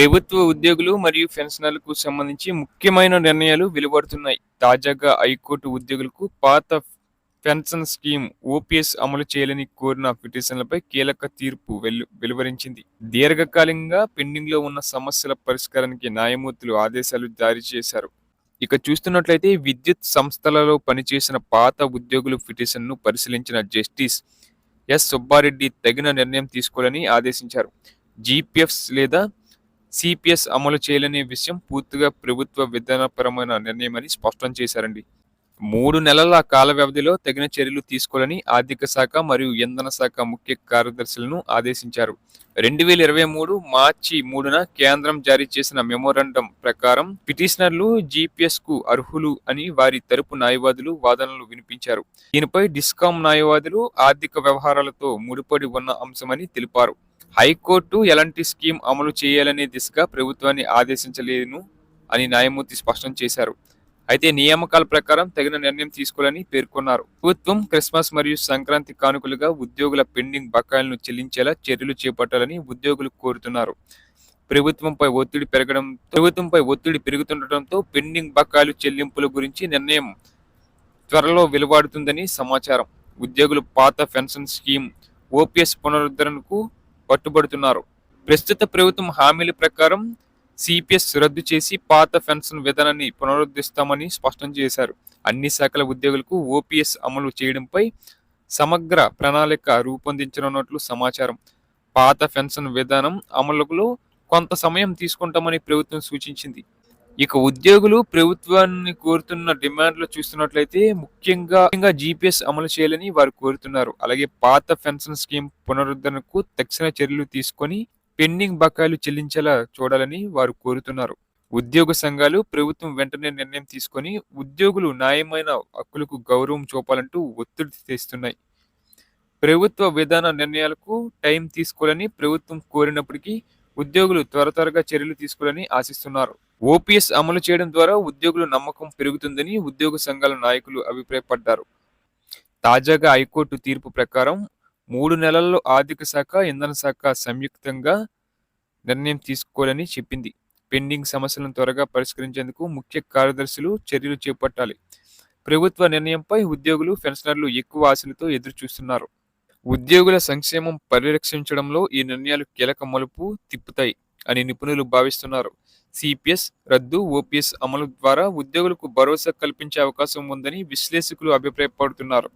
ప్రభుత్వ ఉద్యోగులు మరియు పెన్షనర్లకు సంబంధించి ముఖ్యమైన నిర్ణయాలు వెలువడుతున్నాయి. తాజాగా హైకోర్టు ఉద్యోగులకు పాత పెన్షన్ స్కీమ్ ఓపీఎస్ అమలు చేయాలని కోరిన పిటిషన్లపై కీలక తీర్పు వెలు వెలువరించింది. దీర్ఘకాలికంగా పెండింగ్లో ఉన్న సమస్యల పరిష్కారానికి న్యాయమూర్తులు ఆదేశాలు జారీ చేశారు. ఇక చూస్తున్నట్లయితే విద్యుత్ సంస్థలలో పనిచేసిన పాత ఉద్యోగులు పిటిషన్ను పరిశీలించిన జస్టిస్ ఎస్ సుబ్బారెడ్డి తగిన నిర్ణయం తీసుకోవాలని ఆదేశించారు. జీపీఎఫ్స్ లేదా సిపిఎస్ అమలు చేయాలనే విషయం పూర్తిగా ప్రభుత్వ విధానపరమైన నిర్ణయమని స్పష్టం చేశారండి. మూడు నెలల కాల వ్యవధిలో తగిన చర్యలు తీసుకోవాలని ఆర్థిక శాఖ మరియు ఇంధన శాఖ ముఖ్య కార్యదర్శులను ఆదేశించారు. రెండు వేల ఇరవై మూడు మార్చి మూడున కేంద్రం జారీ చేసిన మెమోరాండం ప్రకారం పిటిషనర్లు జీపీఎస్కు అర్హులు అని వారి తరపు న్యాయవాదులు వాదనలు వినిపించారు. దీనిపై డిస్కాం న్యాయవాదులు ఆర్థిక వ్యవహారాలతో ముడిపడి ఉన్న అంశమని తెలిపారు. హైకోర్టు ఎలాంటి స్కీమ్ అమలు చేయాలనే దిశగా ప్రభుత్వాన్ని ఆదేశించలేను అని న్యాయమూర్తి స్పష్టం చేశారు. అయితే నియామకాల ప్రకారం తగిన నిర్ణయం తీసుకోవాలని పేర్కొన్నారు. ప్రభుత్వం క్రిస్మస్ మరియు సంక్రాంతి కానుకలుగా ఉద్యోగుల పెండింగ్ బకాయిలను చెల్లించేలా చర్యలు చేపట్టాలని ఉద్యోగులు కోరుతున్నారు. ప్రభుత్వంపై ఒత్తిడి పెరగడం ప్రభుత్వంపై ఒత్తిడి పెరుగుతుండటంతో పెండింగ్ బకాయిలు చెల్లింపుల గురించి నిర్ణయం త్వరలో వెలువడుతుందని సమాచారం. ఉద్యోగులు పాత పెన్షన్ స్కీమ్ ఓపీఎస్ పునరుద్ధరణకు పట్టుబడుతున్నారు ప్రస్తుత ప్రభుత్వం హామీల ప్రకారం సిపిఎస్ రద్దు చేసి పాత పెన్షన్ విధానాన్ని పునరుద్ధరిస్తామని స్పష్టం చేశారు. అన్ని శాఖల ఉద్యోగులకు ఓపీఎస్ అమలు చేయడంపై సమగ్ర ప్రణాళిక రూపొందించనున్నట్లు సమాచారం. పాత పెన్షన్ విధానం అమలులో కొంత సమయం తీసుకుంటామని ప్రభుత్వం సూచించింది. ఇక ఉద్యోగులు ప్రభుత్వాన్ని కోరుతున్న డిమాండ్లు చూస్తున్నట్లయితే ముఖ్యంగా ముఖ్యంగా జీపీఎస్ అమలు చేయాలని వారు కోరుతున్నారు. అలాగే పాత పెన్షన్ స్కీమ్ పునరుద్ధరణకు తక్షణ చర్యలు తీసుకొని పెండింగ్ బకాయిలు చెల్లించేలా చూడాలని వారు కోరుతున్నారు. ఉద్యోగ సంఘాలు ప్రభుత్వం వెంటనే నిర్ణయం తీసుకొని ఉద్యోగులు న్యాయమైన హక్కులకు గౌరవం చూపాలంటూ ఒత్తిడి తెస్తున్నాయి. ప్రభుత్వ విధాన నిర్ణయాలకు టైం తీసుకోవాలని ప్రభుత్వం కోరినప్పటికీ ఉద్యోగులు త్వర త్వరగా చర్యలు తీసుకోవాలని ఆశిస్తున్నారు. ఓపీఎస్ అమలు చేయడం ద్వారా ఉద్యోగుల నమ్మకం పెరుగుతుందని ఉద్యోగ సంఘాల నాయకులు అభిప్రాయపడ్డారు. తాజాగా హైకోర్టు తీర్పు ప్రకారం మూడు నెలల్లో ఆర్థిక శాఖ ఇంధన శాఖ సంయుక్తంగా నిర్ణయం తీసుకోవాలని చెప్పింది. పెండింగ్ సమస్యలను త్వరగా పరిష్కరించేందుకు ముఖ్య కార్యదర్శులు చర్యలు చేపట్టాలి. ప్రభుత్వ నిర్ణయంపై ఉద్యోగులు పెన్షనర్లు ఎక్కువ ఆశలతో ఎదురు చూస్తున్నారు ఉద్యోగుల సంక్షేమం పరిరక్షించడంలో ఈ నిర్ణయాలు కీలక మలుపు తిప్పుతాయి అని నిపుణులు భావిస్తున్నారు. సిపిఎస్ రద్దు ఓపీఎస్ అమలు ద్వారా ఉద్యోగులకు భరోసా కల్పించే అవకాశం ఉందని విశ్లేషకులు అభిప్రాయపడుతున్నారు.